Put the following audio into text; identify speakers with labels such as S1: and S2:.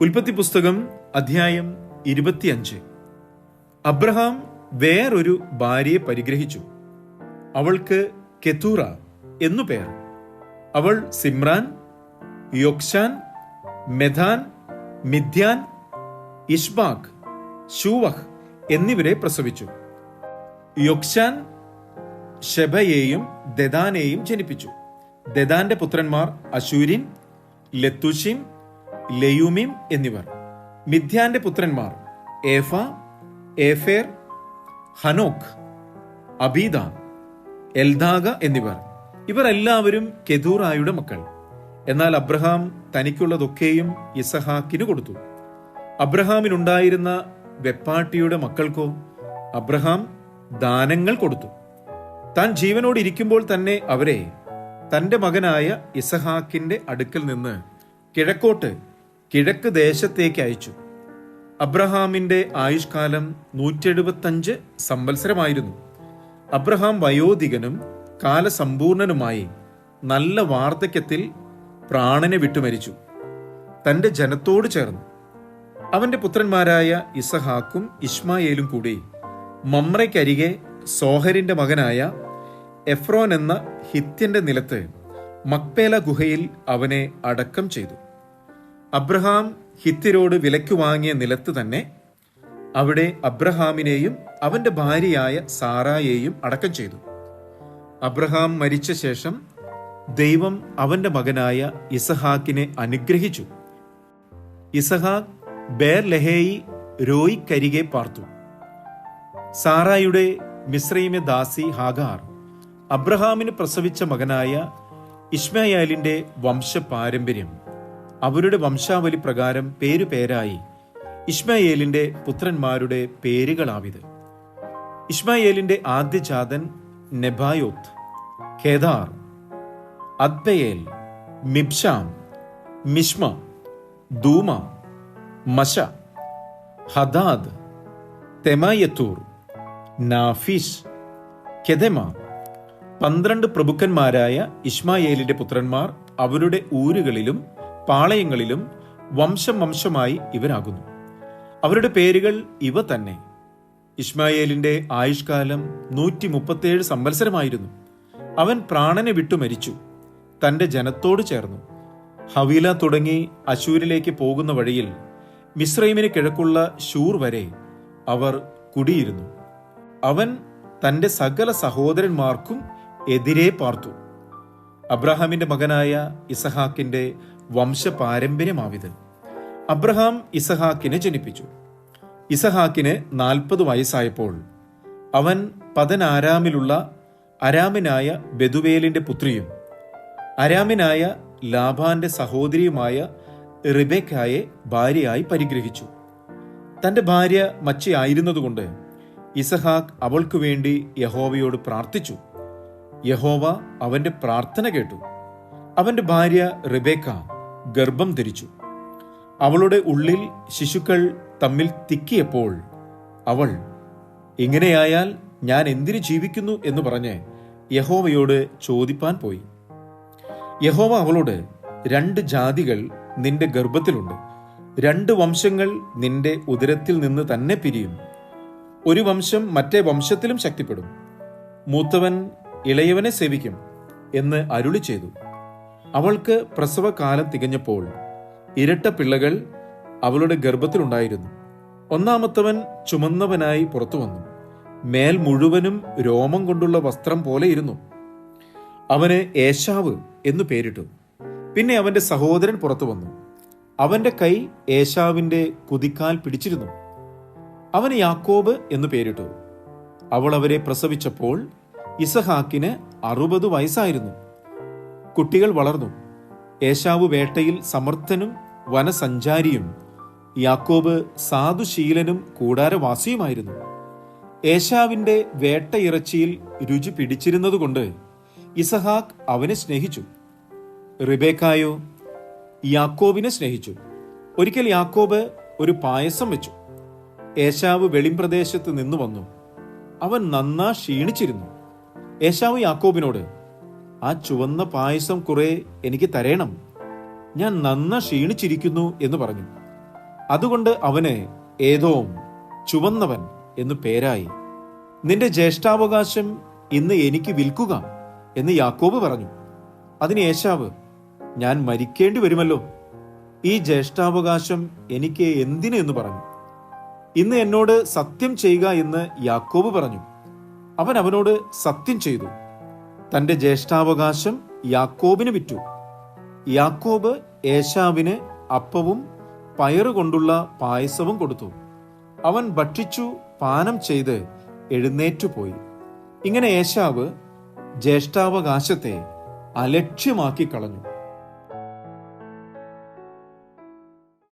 S1: ഉൽപ്പത്തി പുസ്തകം അധ്യായം ഇരുപത്തിയഞ്ച്. അബ്രഹാം വേറൊരു ഭാര്യയെ പരിഗ്രഹിച്ചു. അവൾക്ക് കെത്തൂറ എന്നു പേർ. അവൾ സിമ്രാൻ യൊക്ഷാൻ മെധാൻ മിഥ്യാൻ ഇഷ്ബാഖ് ഷൂവഹ് എന്നിവരെ പ്രസവിച്ചു. യൊക്ഷാൻ ഷെബയെയും ദദാനെയും ജനിപ്പിച്ചു. ദദാന്റെ പുത്രന്മാർ അശൂരിൻ ലത്തുഷിം ലയുമിം എന്നിവർ. മിഥ്യാന്റെ പുത്രന്മാർ ഏഫ ഏഫേർ ഹനോക് അബീദ എൽദാഗ എന്നിവർ. ഇവർ എല്ലാവരും കെതൂറായുടെ മക്കൾ. എന്നാൽ അബ്രഹാം തനിക്കുള്ളതൊക്കെയും ഇസഹാക്കിന് കൊടുത്തു. അബ്രഹാമിനുണ്ടായിരുന്ന വെപ്പാട്ടിയുടെ മക്കൾക്കോ അബ്രഹാം ദാനങ്ങൾ കൊടുത്തു. താൻ ജീവനോട് ഇരിക്കുമ്പോൾ തന്നെ അവരെ തന്റെ മകനായ ഇസഹാക്കിന്റെ അടുക്കൽ നിന്ന് കിഴക്കോട്ട് കിഴക്ക് ദേശത്തേക്ക് അയച്ചു. അബ്രഹാമിന്റെ ആയുഷ്കാലം നൂറ്റെഴുപത്തഞ്ച് സംവത്സരമായിരുന്നു. അബ്രഹാം വയോധികനും കാലസമ്പൂർണനുമായി നല്ല വാർദ്ധക്യത്തിൽ പ്രാണനെ വിട്ടുമരിച്ചു. തന്റെ ജനത്തോട് ചേർന്നു. അവന്റെ പുത്രന്മാരായ ഇസഹാക്കും ഇസ്മായേലും കൂടി മമ്രയ്ക്കരികെ സോഹരിന്റെ മകനായ എഫ്രോൻ എന്ന ഹിത്യന്റെ നിലത്ത് മക്പേല ഗുഹയിൽ അവനെ അടക്കം ചെയ്തു. അബ്രഹാം ഹിത്തിരോട് വിലക്ക് വാങ്ങിയ നിലത്ത് തന്നെ അവിടെ അബ്രഹാമിനെയും അവന്റെ ഭാര്യയായ സാറായെയും അടക്കം ചെയ്തു. അബ്രഹാം മരിച്ച ശേഷം ദൈവം അവന്റെ മകനായ ഇസഹാക്കിനെ അനുഗ്രഹിച്ചു. ഇസഹാക്ക് ബേർ ലഹേയി രോയിക്കരികെ പാർത്തു. സാറായുടെ മിശ്രൈമെ ദാസി ഹാഗാർ അബ്രഹാമിന് പ്രസവിച്ച മകനായ ഇസ്മായാലിന്റെ വംശപാരമ്പര്യം. അവരുടെ വംശാവലി പ്രകാരം പേരുപേരായി ഇസ്മയേലിന്റെ പുത്രന്മാരുടെ പേരുകളാവിത്. ഇസ്മായേലിന്റെ ആദ്യജാതൻ Nebaioth Kedar Adbeel Mibsam Mishma Dumah Massa Hadad തെമായത്തൂർ Naphish Kedemah പന്ത്രണ്ട് പ്രഭുക്കന്മാരായ ഇസ്മായേലിന്റെ പുത്രന്മാർ അവരുടെ ഊരുകളിലും പാളയങ്ങളിലും വംശം വംശമായി ഇവരാകുന്നു. അവരുടെ പേരുകൾ ഇവ തന്നെ. ഇസ്മായേലിന്റെ ആയുഷ്കാലം നൂറ്റി മുപ്പത്തേഴ് സംവത്സരമായിരുന്നു. അവൻ പ്രാണനെ വിട്ടു മരിച്ചു. തന്റെ ജനത്തോട് ചേർന്നു. ഹവീല തുടങ്ങി അശൂരിലേക്ക് പോകുന്ന വഴിയിൽ മിശ്രൈമിന് കിഴക്കുള്ള ഷൂർ വരെ അവർ കുടിയിരുന്നു. അവൻ തന്റെ സകല സഹോദരന്മാർക്കും എതിരെ പാർത്തു. അബ്രഹാമിന്റെ മകനായ ഇസഹാക്കിന്റെ വംശപാരമ്പര്യമാവിത്. അബ്രഹാം ഇസഹാക്കിനെ ജനിപ്പിച്ചു. ഇസഹാക്കിന് നാൽപ്പത് വയസ്സായപ്പോൾ അവൻ പതനാരാമിലുള്ള അരാമിനായ ബെതുവേലിന്റെ പുത്രിയും അരാമിനായ ലാഭാന്റെ സഹോദരിയുമായ റിബേക്കായെ ഭാര്യയായി പരിഗ്രഹിച്ചു. തന്റെ ഭാര്യ മച്ചയായിരുന്നതുകൊണ്ട് ഇസഹാക്ക് അവൾക്കു വേണ്ടി യഹോവയോട് പ്രാർത്ഥിച്ചു. യഹോവ അവന്റെ പ്രാർത്ഥന കേട്ടു. അവന്റെ ഭാര്യ റിബേക്ക ഗർഭം ധരിച്ചു. അവളുടെ ഉള്ളിൽ ശിശുക്കൾ തമ്മിൽ തിക്കിയപ്പോൾ അവൾ ഇങ്ങനെയായാൽ ഞാൻ എന്തിനു ജീവിക്കുന്നു? എന്ന് പറഞ്ഞ് യഹോവയോട് ചോദിപ്പാൻ പോയി. യഹോവ അവളോട് രണ്ട് ജാതികൾ നിന്റെ ഗർഭത്തിലുണ്ട്. രണ്ട് വംശങ്ങൾ നിന്റെ ഉദരത്തിൽ നിന്ന് തന്നെ പിരിയും. ഒരു വംശം മറ്റേ വംശത്തിലും ശക്തിപ്പെടും. മൂത്തവൻ ഇളയവനെ സേവിക്കും എന്ന് അരുളി ചെയ്തു. അവൾക്ക് പ്രസവകാലം തികഞ്ഞപ്പോൾ ഇരട്ട പിള്ളകൾ അവളുടെ ഗർഭത്തിലുണ്ടായിരുന്നു. ഒന്നാമത്തവൻ ചുമന്നവനായി പുറത്തു വന്നു. മേൽ മുഴുവനും രോമം കൊണ്ടുള്ള വസ്ത്രം പോലെ ഇരുന്നു. അവന് ഏശാവ് എന്നു പേരിട്ടു. പിന്നെ അവന്റെ സഹോദരൻ പുറത്തു വന്നു. അവന്റെ കൈ ഏശാവിന്റെ കുതിക്കാൽ പിടിച്ചിരുന്നു. അവന് യാക്കോബ് എന്നു പേരിട്ടു. അവൾ അവരെ പ്രസവിച്ചപ്പോൾ ഇസഹാക്കിന് അറുപത് വയസ്സായിരുന്നു. കുട്ടികൾ വളർന്നു. ഏശാവ് വേട്ടയിൽ സമർത്ഥനും വനസഞ്ചാരിയും യാക്കോബ് സാധുശീലനും കൂടാരവാസിയുമായിരുന്നു. ഏശാവിന്റെ വേട്ടയിറച്ചിയിൽ രുചി പിടിച്ചിരുന്നതുകൊണ്ട് ഇസഹാക്ക് അവനെ സ്നേഹിച്ചു. റിബേക്കായോ യാക്കോബിനെ സ്നേഹിച്ചു. ഒരിക്കൽ യാക്കോബ് ഒരു പായസം വെച്ചു. ഏശാവ് വെളിംപ്രദേശത്ത് നിന്നു വന്നു. അവൻ നന്നാ ക്ഷീണിച്ചിരുന്നു. ഏശാവ് യാക്കോബിനോട് ആ ചുവന്ന പായസം കുറെ എനിക്ക് തരേണം. ഞാൻ നന്ന ക്ഷീണിച്ചിരിക്കുന്നു എന്ന് പറഞ്ഞു. അതുകൊണ്ട് അവന് ഏതോം ചുവന്നവൻ എന്നു പേരായി. നിന്റെ ജ്യേഷ്ഠാവകാശം ഇന്ന് എനിക്ക് വിൽക്കുക എന്ന് യാക്കോബ് പറഞ്ഞു. അതിന് ഏശാവ് ഞാൻ മരിക്കേണ്ടി വരുമല്ലോ. ഈ ജ്യേഷ്ഠാവകാശം എനിക്ക് എന്തിന് എന്ന് പറഞ്ഞു. ഇന്ന് എന്നോട് സത്യം ചെയ്യുക എന്ന് യാക്കോബ് പറഞ്ഞു. അവൻ അവനോട് സത്യം ചെയ്തു. തന്റെ ജ്യേഷ്ഠാവകാശം യാക്കോബിന് വിറ്റു. യാക്കോബ് ഏശാവിന് അപ്പവും പയറുകൊണ്ടുള്ള പായസവും കൊടുത്തു. അവൻ ഭക്ഷിച്ചു പാനം ചെയ്ത് എഴുന്നേറ്റുപോയി. ഇങ്ങനെ ഏശാവ് ജ്യേഷ്ഠാവകാശത്തെ അലക്ഷ്യമാക്കി കളഞ്ഞു.